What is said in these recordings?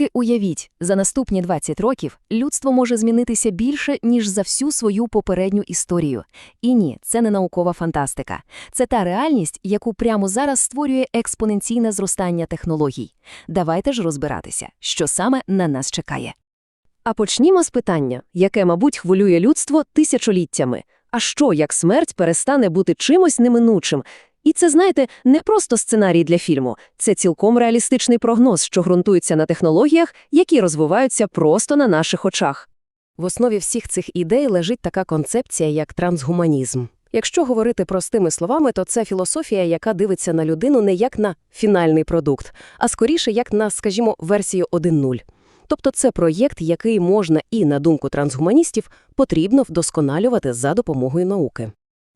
Тільки уявіть, за наступні 20 років людство може змінитися більше, ніж за всю свою попередню історію. І ні, це не наукова фантастика. Це та реальність, яку прямо зараз створює експоненційне зростання технологій. Давайте ж розбиратися, що саме на нас чекає. А почнімо з питання, яке, мабуть, хвилює людство тисячоліттями. А що, як смерть перестане бути чимось неминучим? І це, знаєте, не просто сценарій для фільму. Це цілком реалістичний прогноз, що ґрунтується на технологіях, які розвиваються просто на наших очах. В основі всіх цих ідей лежить така концепція, як трансгуманізм. Якщо говорити простими словами, то це філософія, яка дивиться на людину не як на фінальний продукт, а скоріше як на, скажімо, версію 1.0. Тобто це проєкт, який можна і, на думку трансгуманістів, потрібно вдосконалювати за допомогою науки.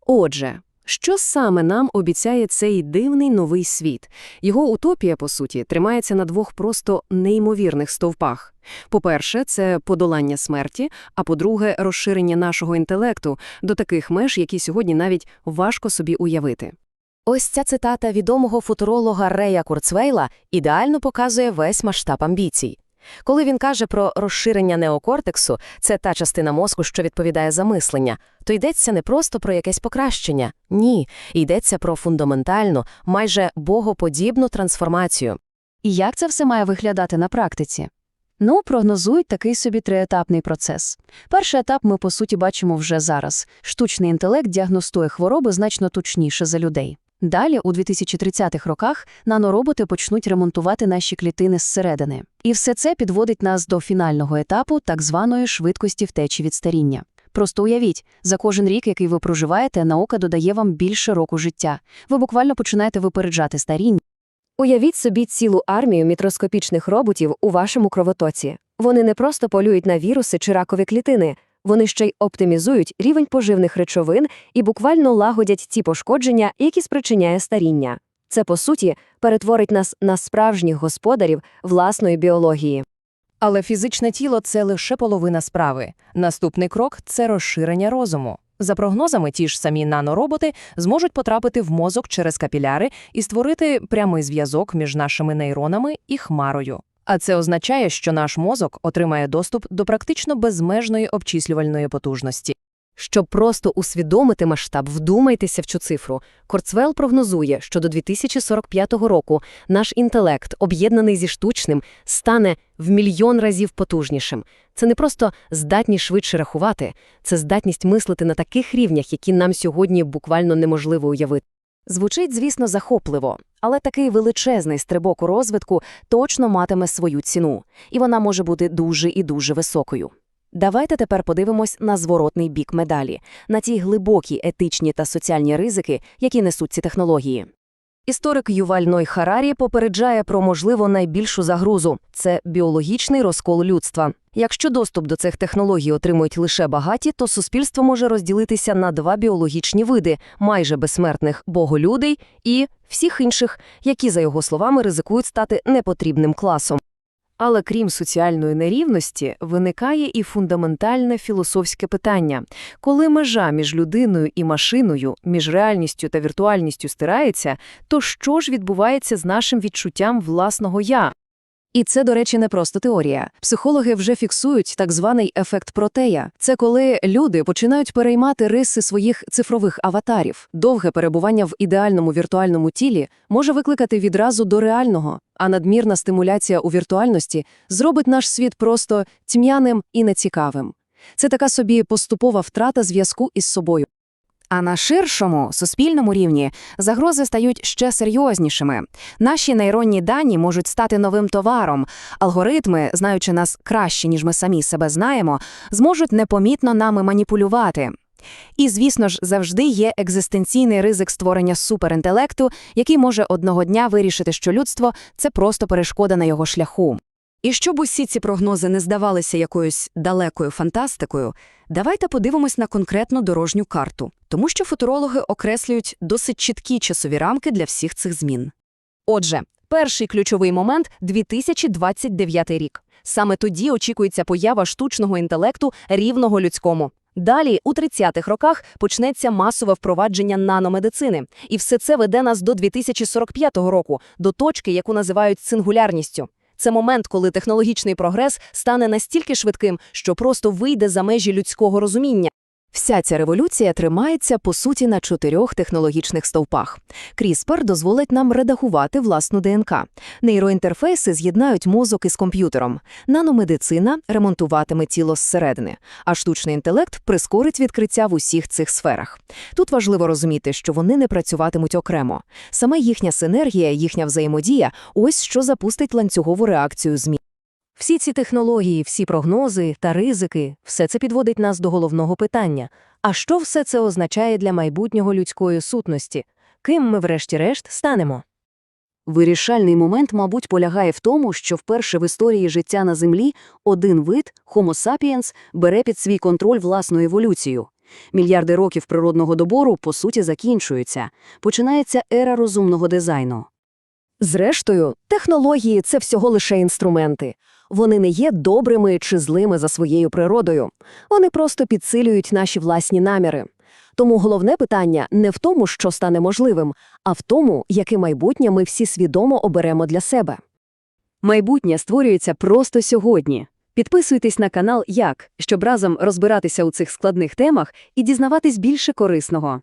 Отже, що саме нам обіцяє цей дивний новий світ? Його утопія, по суті, тримається на двох просто неймовірних стовпах. По-перше, це подолання смерті, а по-друге, розширення нашого інтелекту до таких меж, які сьогодні навіть важко собі уявити. Ось ця цитата відомого футуролога Рея Курцвейла ідеально показує весь масштаб амбіцій. Коли він каже про розширення неокортексу, це та частина мозку, що відповідає за мислення, то йдеться не просто про якесь покращення. Ні, йдеться про фундаментальну, майже богоподібну трансформацію. І як це все має виглядати на практиці? Ну, прогнозують такий собі триетапний процес. Перший етап ми, по суті, бачимо вже зараз. Штучний інтелект діагностує хвороби значно точніше за людей. Далі, у 2030-х роках, нанороботи почнуть ремонтувати наші клітини зсередини. І все це підводить нас до фінального етапу так званої швидкості втечі від старіння. Просто уявіть, за кожен рік, який ви проживаєте, наука додає вам більше року життя. Ви буквально починаєте випереджати старіння. Уявіть собі цілу армію мікроскопічних роботів у вашому кровотоці. Вони не просто полюють на віруси чи ракові клітини, вони ще й оптимізують рівень поживних речовин і буквально лагодять ті пошкодження, які спричиняє старіння. Це, по суті, перетворить нас на справжніх господарів власної біології. Але фізичне тіло це лише половина справи. Наступний крок це розширення розуму. За прогнозами, ті ж самі нанороботи зможуть потрапити в мозок через капіляри і створити прямий зв'язок між нашими нейронами і хмарою. А це означає, що наш мозок отримає доступ до практично безмежної обчислювальної потужності. Щоб просто усвідомити масштаб, вдумайтеся в цю цифру. Корцвел прогнозує, що до 2045 року наш інтелект, об'єднаний зі штучним, стане в мільйон разів потужнішим. Це не просто здатність швидше рахувати, це здатність мислити на таких рівнях, які нам сьогодні буквально неможливо уявити. Звучить, звісно, захопливо, але такий величезний стрибок у розвитку точно матиме свою ціну, і вона може бути дуже і дуже високою. Давайте тепер подивимось на зворотний бік медалі, на ті глибокі етичні та соціальні ризики, які несуть ці технології. Історик Юваль Ной Харарі попереджає про, можливо, найбільшу загрозу – це біологічний розкол людства. Якщо доступ до цих технологій отримують лише багаті, то суспільство може розділитися на два біологічні види – майже безсмертних боголюдей і всіх інших, які, за його словами, ризикують стати непотрібним класом. Але крім соціальної нерівності, виникає і фундаментальне філософське питання. Коли межа між людиною і машиною, між реальністю та віртуальністю стирається, то що ж відбувається з нашим відчуттям власного «я»? І це, до речі, не просто теорія. Психологи вже фіксують так званий ефект протея. Це коли люди починають переймати риси своїх цифрових аватарів. Довге перебування в ідеальному віртуальному тілі може викликати відразу до реального, а надмірна стимуляція у віртуальності зробить наш світ просто тьмяним і нецікавим. Це така собі поступова втрата зв'язку із собою. А на ширшому суспільному рівні загрози стають ще серйознішими. Наші нейронні дані можуть стати новим товаром. Алгоритми, знаючи нас краще, ніж ми самі себе знаємо, зможуть непомітно нами маніпулювати. І, звісно ж, завжди є екзистенційний ризик створення суперінтелекту, який може одного дня вирішити, що людство це просто перешкода на його шляху. І щоб усі ці прогнози не здавалися якоюсь далекою фантастикою, давайте подивимось на конкретну дорожню карту, тому що футурологи окреслюють досить чіткі часові рамки для всіх цих змін. Отже, перший ключовий момент – 2029 рік. Саме тоді очікується поява штучного інтелекту рівного людському. Далі, у 30-х роках, почнеться масове впровадження наномедицини. І все це веде нас до 2045 року, до точки, яку називають сингулярністю. Це момент, коли технологічний прогрес стане настільки швидким, що просто вийде за межі людського розуміння. Вся ця революція тримається, по суті, на чотирьох технологічних стовпах. CRISPR дозволить нам редагувати власну ДНК. Нейроінтерфейси з'єднають мозок із комп'ютером. Наномедицина ремонтуватиме тіло зсередини, а штучний інтелект прискорить відкриття в усіх цих сферах. Тут важливо розуміти, що вони не працюватимуть окремо. Саме їхня синергія, їхня взаємодія – ось що запустить ланцюгову реакцію змін. Всі ці технології, всі прогнози та ризики – все це підводить нас до головного питання. А що все це означає для майбутнього людської сутності? Ким ми врешті-решт станемо? Вирішальний момент, мабуть, полягає в тому, що вперше в історії життя на Землі один вид, Homo sapiens, бере під свій контроль власну еволюцію. Мільярди років природного добору, по суті, закінчуються. Починається ера розумного дизайну. Зрештою, технології – це всього лише інструменти. Вони не є добрими чи злими за своєю природою. Вони просто підсилюють наші власні наміри. Тому головне питання не в тому, що стане можливим, а в тому, яке майбутнє ми всі свідомо оберемо для себе. Майбутнє створюється просто сьогодні. Підписуйтесь на канал Як, щоб разом розбиратися у цих складних темах і дізнаватись більше корисного.